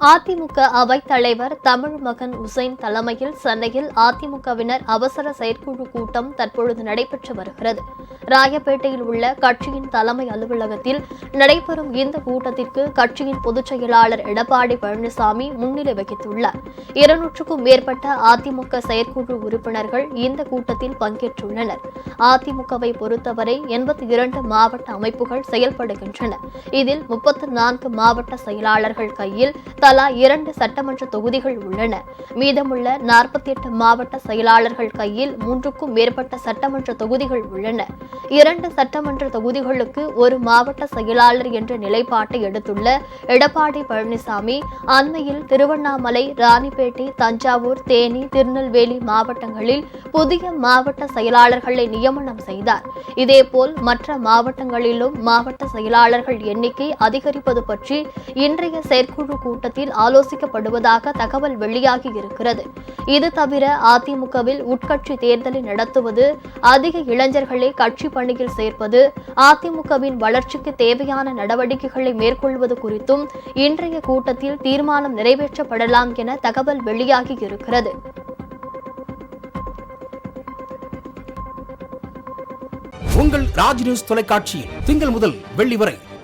அதிமுக அவைத் தலைவர் தமிழ் மகன் உசைன் தலைமையில் சென்னையில் அதிமுகவினர் அவசர செயற்குழு கூட்டம் தற்பொழுது நடைபெற்று வருகிறது. ராயப்பேட்டையில் உள்ள கட்சியின் தலைமை அலுவலகத்தில் நடைபெறும் இந்த கூட்டத்திற்கு கட்சியின் பொதுச் செயலாளர் எடப்பாடி பழனிசாமி முன்னிலை வகித்துள்ளார். இருநூற்றுக்கும் மேற்பட்ட அதிமுக செயற்குழு உறுப்பினர்கள் இந்த கூட்டத்தில் பங்கேற்றுள்ளனர். அதிமுகவை பொறுத்தவரை எண்பத்தி இரண்டு மாவட்ட அமைப்புகள் செயல்படுகின்றன. இதில் முப்பத்தி நான்கு மாவட்ட செயலாளர்கள் கையில் தலா இரண்டு சட்டமன்ற தொகுதிகள் உள்ளன. மீதமுள்ள நாற்பத்தி எட்டு மாவட்ட செயலாளர்கள் கையில் மூன்றுக்கும் மேற்பட்ட சட்டமன்ற தொகுதிகள் உள்ளன. இரண்டு சட்டமன்ற தொகுதிகளுக்கு ஒரு மாவட்ட செயலாளர் என்ற நிலைப்பாட்டை எடுத்துள்ள எடப்பாடி பழனிசாமி அண்மையில் திருவண்ணாமலை ராணிப்பேட்டை தஞ்சாவூர் தேனி திருநெல்வேலி மாவட்டங்களில் புதிய மாவட்ட செயலாளர்களை நியமனம் செய்தார். இதேபோல் மற்ற மாவட்டங்களிலும் மாவட்ட செயலாளர்கள் எண்ணிக்கை அதிகரிப்பது பற்றி இன்றைய செயற்குழு கூட்டத்தில் ஆலோசிக்கப்படுவதாக தகவல் வெளியாகி இருக்கிறது. இது தவிர அதிமுகவில் உட்கட்சி தேர்தலை நடத்துவது அதிக இளைஞர்களை கட்சி பணியில் சேர்ப்பது அதிமுகவின் வளர்ச்சிக்கு தேவையான நடவடிக்கைகளை மேற்கொள்வது குறித்தும் இன்றைய கூட்டத்தில் தீர்மானம் நிறைவேற்றப்படலாம் என தகவல் வெளியாகி இருக்கிறது. உங்கள் ராஜ் நியூஸ் தொலைக்காட்சியில் திங்கள் முதல் வெள்ளி வரை